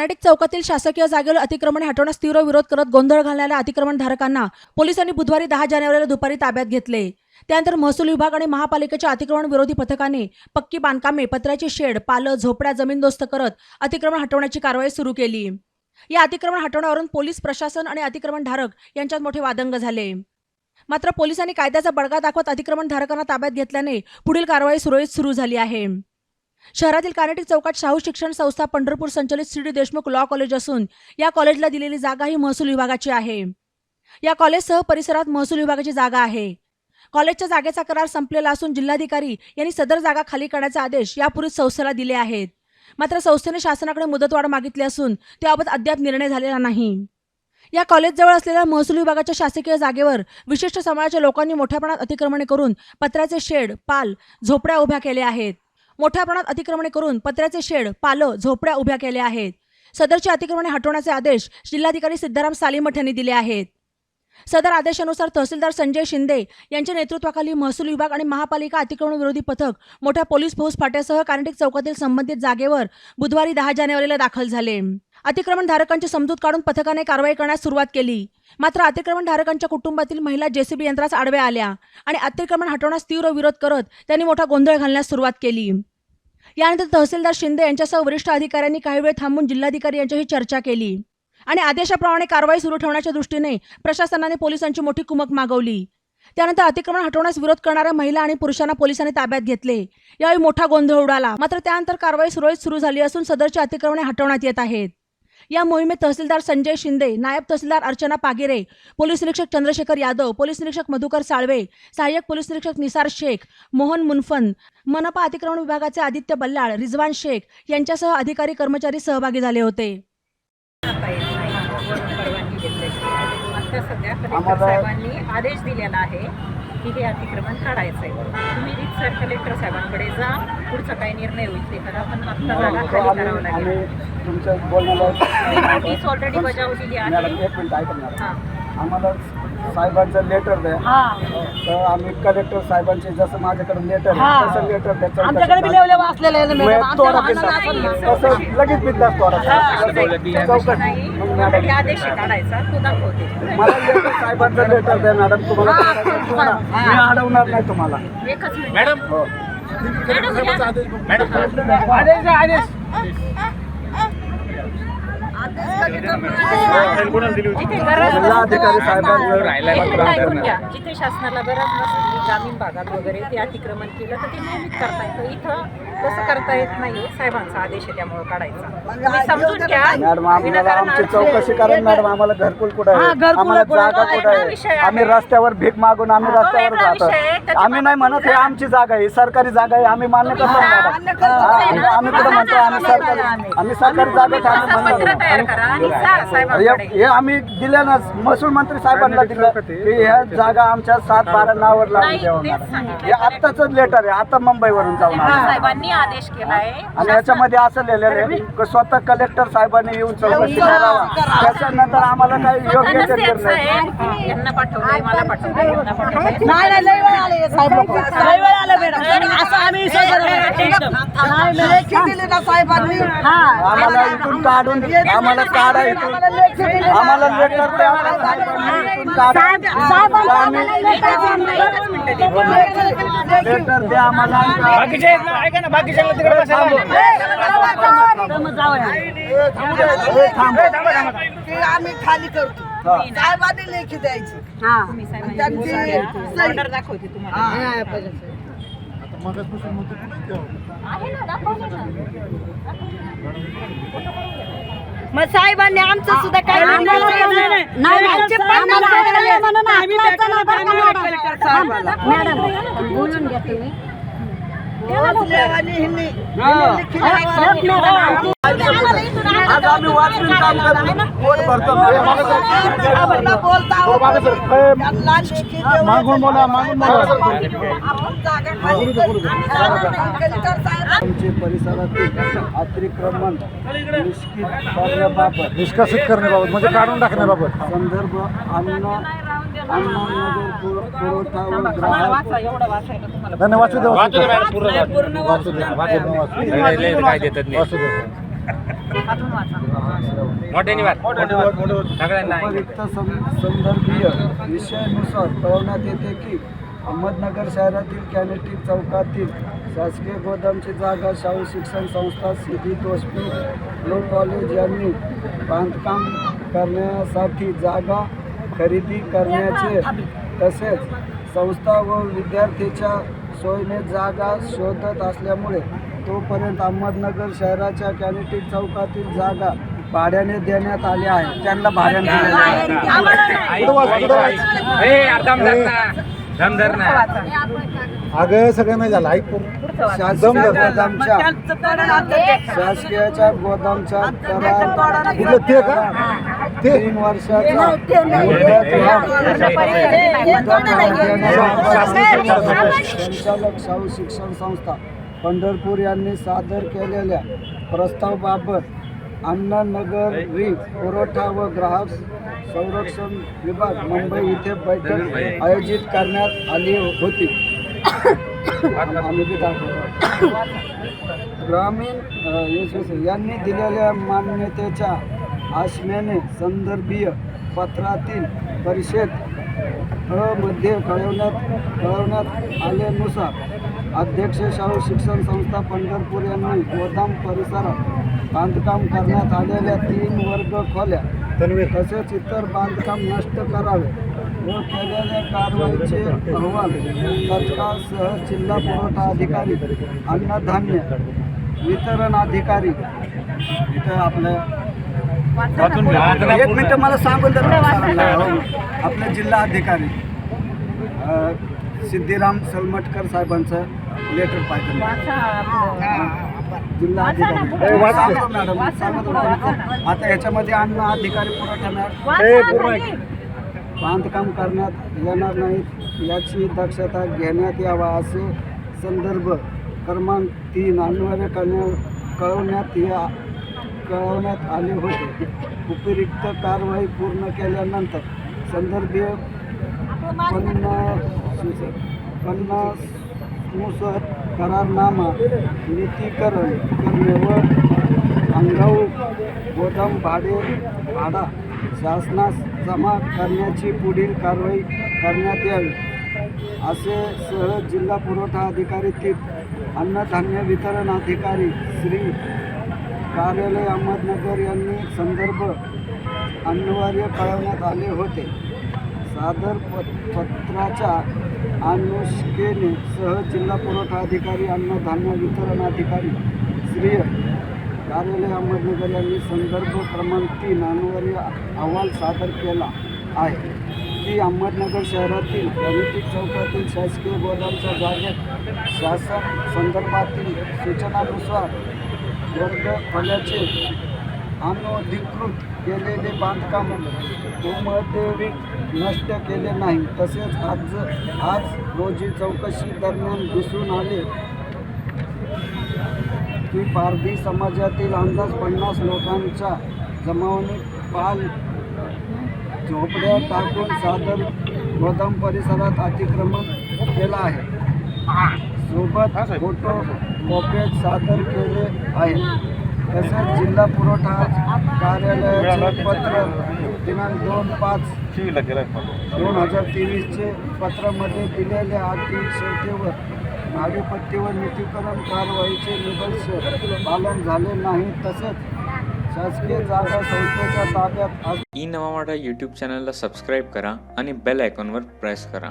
Kinetic चौकातील शासकीय जागेवर अतिक्रमण हटवण्यास तीव्र विरोध करत गोंधळ घालणाऱ्या अतिक्रमणधारकांना पोलिसांनी बुधवारी दहा जानेवारीला दुपारी ताब्यात घेतले. त्यानंतर महसूल विभाग आणि महापालिकेच्या अतिक्रमण विरोधी पथकाने पक्की बांधकामे पत्र्याची शेड पालं झोपड्या जमीनदोस्त करत अतिक्रमण हटवण्याची कारवाई सुरू केली. या अतिक्रमण हटवण्यावरून पोलीस प्रशासन आणि अतिक्रमणधारक यांच्यात मोठे वादंग झाले. मात्र पोलिसांनी कायद्याचा बडगा दाखवत अतिक्रमणधारकांना ताब्यात घेतल्याने पुढील कारवाई सुरळीत सुरू झाली आहे. शहरातील कानेटिक चौकात शाहू शिक्षण संस्था पंढरपूर संचलित C D Deshmukh law college असून या कॉलेजला दिलेली जागा ही महसूल विभागाची आहे. या कॉलेजसह परिसरात महसूल विभागाची जागा आहे. कॉलेजच्या जागेचा करार संपलेला असून जिल्हाधिकारी यांनी सदर जागा खाली करण्याचे आदेश यापूर्वीच संस्थेला दिले आहेत. मात्र संस्थेने शासनाकडे मुदतवाढ मागितली असून त्याबाबत अद्याप निर्णय झालेला नाही. या कॉलेजजवळ असलेल्या महसूल विभागाच्या शासकीय जागेवर विशिष्ट समाजाच्या लोकांनी मोठ्या प्रमाणात अतिक्रमणे करून पत्र्याचे शेड पाल झोपड्या उभ्या केल्या आहेत. मोठ्या प्रमाणात अतिक्रमणे करून पत्र्याचे शेड पालं झोपड्या उभ्या केल्या आहेत. सदरची अतिक्रमणे हटवण्याचे आदेश जिल्हाधिकारी सिद्धाराम सालीमठ यांनी दिले आहेत. सदर आदेशानुसार तहसीलदार संजय शिंदे यांच्या नेतृत्वाखाली महसूल विभाग आणि महापालिका अतिक्रमण विरोधी पथक मोठ्या पोलीस फौज फाट्यासह कार्नेटिक चौकातील संबंधित जागेवर बुधवारी दहा जानेवारीला दाखल झाले. अतिक्रमणधारकांची समजूत काढून पथकाने कारवाई करण्यास सुरुवात केली. मात्र अतिक्रमणधारकांच्या कुटुंबातील महिला जेसीबी यंत्रास आडव्या आल्या आणि अतिक्रमण हटवण्यास तीव्र विरोध करत त्यांनी मोठा गोंधळ घालण्यास सुरुवात केली. यानंतर तहसीलदार शिंदे यांच्यासह वरिष्ठ अधिकाऱ्यांनी काही वेळ थांबून जिल्हाधिकारी यांच्याशी चर्चा केली आणि आदेशाप्रमाणे कारवाई सुरू ठेवण्याच्या दृष्टीने प्रशासनाने पोलिसांची मोठी कुमक मागवली. त्यानंतर अतिक्रमण हटवण्यास विरोध करणाऱ्या महिला आणि पुरुषांना पोलिसांनी ताब्यात घेतले. यावेळी मोठा गोंधळ उडाला. मात्र त्यानंतर कारवाई सुरळीत सुरू झाली असून सदरची अतिक्रमणे हटवण्यात येत आहेत. या मोहिमेत तहसीलदार संजय शिंदे नायब तहसीलदार अर्चना पागिरे पोलीस निरीक्षक चंद्रशेखर यादव पोलीस निरीक्षक मधुकर साळवे सहाय्यक पोलीस निरीक्षक निसार शेख मोहन मुनफन मनपा अतिक्रमण विभागाचे आदित्य बल्लाळ रिजवान शेख यांच्यासह अधिकारी कर्मचारी सहभागी झाले होते. आदेश दिलेला आहे. की हे अतिक्रमण काढायचं आहे तुम्ही रितसर कलेक्टर साहेबांकडे जा. पुढचा काय निर्णय होईल ते करा पण आता जागा खाली करावं लागेल. नोटीस ऑलरेडी बजावलेली आहे. हां. आम्हाला साहेबांचं लेटर द्या. तर आम्ही कलेक्टर साहेबांचे जसं माझ्याकडे लेटर आहे तसं लेटर आमच्याकडे बी वाचलेले आहे ना मॅडम. आमच्या तसं लगेच बिंदास तोडा चौकशी. नाही. मग ऑलरेडी मॅडम आदेश आहे काढायचा तो दाखवते मला लेटर साहेबांचं लेटर द्या मॅडम तुम्हाला तोडा. मी अडवणार नाही तुम्हाला. एकच मिनिट. हो. जिथे गरज जिल्हाधिकारी नसेल- साहेबांचं एक मिनिट ऐकून घ्या. जिथे शासनाला गरज नसेल ग्रामीण भागात वगैरे ते अतिक्रमण केलं तर ते नियमित करता येतं. इथं तसं करता येत नाही साहेबांचा आदेश आहे त्यामुळे काढायचा. समजून घ्या. मॅडम आम्हाला आमची चौकशी करा मॅडम आम्हाला घरकुल कुठं हा, आहे घरकुल आम्हाला कुठं? जागा आहे? आहे. आम्ही रस्त्यावर भीक मागून आम्ही तो रस्त्यावर. त्याच्या आम्ही नाही म्हणत हे आमची जागा आहे सरकारी जागा आहे आम्ही मान्य करतो हा, मॅडम. हा, आम्ही कुठं म्हणतो आम्ही सरकारी आम्ही सरकारी जागेत तसं आम्ही पत्र म्हणतो तयार करा आणि जा साहेबांकडे. हे हे आम्ही दिल्या ना महसूल मंत्री साहेबांना दिलं की ह्या जागा आमच्या सात बारा नावावर द्यावं मॅडम. सांगितलं. हे आत्ताच लेटर आहे. आता मुंबईवरून जाऊन आलं. साहेबांनी आदेश केलाय. आणि याच्यामध्ये असं लिहिलेलं आहे की स्वतः कलेक्टर साहेबांनी येऊन चौकशी करावा. त्याच्यानंतर आम्हाला काही योग्य ते नसेल निर्णय साहेब यांना पाठवलंय मला पाठवलंय यांना पाठवलंय. नाही नाही लय वेळ आले साहेब लोक. लय वेळ आले मॅडम. असं आम्ही विश्वास करत नाही. नाही, लेखी दिली ना साहेबांनी. हा. आम्हाला इथून काढून आम्हाला काढा इथून. आम्हाला लेटर द्या साहेबांनी. इथून काढा. आम्ही लेटर द्या आम्हाला हे थांबा. ते आम्ही खाली करतो. हा. साहेबांनी लेखी द्यायची. त्यांची सही. ऑर्डर दाखवते तुम्हाला आहे ना दाखवते मग साहेबांनी आमचं सुद्धा कलेक्टर साहेबाला बोलून घ्या तुम्ही. आज आम्ही वाचून काम करतो. पोट भरतो. मागून बोला मागून बोला. आमचे परिसरातील अतिक्रमण निश्चित करण्याबाबत निष्कासित करण्याबाबत म्हणजे काढून टाकण्याबाबत. संदर्भ अन्न वाचा वाचू पूर्ण वाचू वाचू द्या. हातून वाचा. मोठ्याने वाट सगळ्यांना ऐकायचं. उपयुक्त सं- संदर्भीय विषयानुसार कळवण्यात येते की अहमदनगर शहरातील कॅनेटिक चौकातील शासकीय गोदामची जागा शाहू शिक्षण संस्था सिद्धी तोष्मी लो कॉलेज यांनी बांधकाम करण्यासाठी जागा खरेदी करण्याचे तसेच संस्था व विद्यार्थ्याच्या सोयीने जागा शोधत असल्यामुळे तोपर्यंत अहमदनगर शहराच्या कॅनेटिक चौकातील जागा भाड्याने देण्यात आली आहे. त्यांना भाड्याने. अगं सगळं नाही झालं. ऐक गोदामच्या शासकीयच्या गोदामच्या तीन वर्षाचा मुदत वाढ संचालक शाहू शिक्षण संस्था पंढरपूर यांनी सादर केलेल्या प्रस्तावाबाबत अण्णानगर रिंग पुरवठा व ग्राहक संरक्षण विभाग मुंबई येथे बैठक आयोजित करण्यात आली होती. ग्रामीण यांनी दिलेल्या मान्यतेच्या आश्म्याने संदर्भीय पत्रातील परिषदमध्ये कळवण्यात कळवण्यात आल्यानुसार अध्यक्ष शाहू शिक्षण संस्था पंढरपूर यांनी गोदाम परिसरात बांधकाम करण्यात आलेल्या तीन वर्ग खोल्या तसेच इतर बांधकाम नष्ट करावे व केलेल्या कारवाईचे अहवाल तत्काळ सह जिल्हा पुरवठा अधिकारी अन्नधान्य वितरण अधिकारी इथं आपलं एक मिनिट मला सांगून द्या. आपले जिल्हा अधिकारी अ, सिद्धिराम सलमटकर साहेबांचं लेटर पाहिजे. जिल्हा अधिकारी. मॅडम. आता ह्याच्यामध्ये अन्न अधिकारी पुरवठा. बांधकाम करण्यात येणार नाहीत. याची दक्षता घेण्यात यावा असे संदर्भ क्रमांक तीन अन्वय करण्या कळवण्यात या कळवण्यात आले होते. उपयुक्त कारवाई पूर्ण केल्यानंतर संदर्भीय पन्नास पन्नासनुसार करारनामा नीतीकरण करणे व अंगाऊ गोदाम भाडे भाडा शासनास जमा करण्याची पुढील कारवाई करण्यात यावी. असे सह जिल्हा पुरवठा अधिकारी तीन अन्नधान्य वितरण अधिकारी श्री कार्यालय अहमदनगर यांनी संदर्भ अनिवार्य कळवण्यात आले होते. सादर प- पत्राच्या अनुष्केने सह जिल्हा पुरवठा अधिकारी अन्नधान्य वितरण अधिकारी श्रीय कार्यालय अहमदनगर यांनी संदर्भ क्रमांक तीन अनिवार्य अहवाल सादर केला आहे. की अहमदनगर शहरातील गणितिक चौकातील शासकीय गोदामच्या जागेत शासन संदर्भातील सूचनानुसार बंद खोल्याचे अनधिकृत केलेले बांधकाम भूमध्यविक नष्ट केले नाही. तसेच आज आज रोजी चौकशी दरम्यान दिसून आले की पारधी समाजातील अंदाज पन्नास लोकांच्या जमावणी पाल झोपड्या टाकून सादर गोदाम परिसरात अतिक्रमण केलं आहे. सोबत फोटो कॉपेज सादर केले आहेत. तसेच जिल्हा पुरवठा कार्यालयाचे पत्र दिनांक दोन पाच दोन हजार तेवीसचे पत्रामध्ये दिलेल्या अटी शर्तीवर भाडेपट्टीवर नीतीकरण कारवाईचे निदर्शन पालन झाले नाही. तसेच शासकीय जागा संस्थेच्या ताब्यात ई नवा मराठा यूट्यूब चॅनलला सबस्क्राईब करा आणि बेल आयकॉनवर प्रेस करा.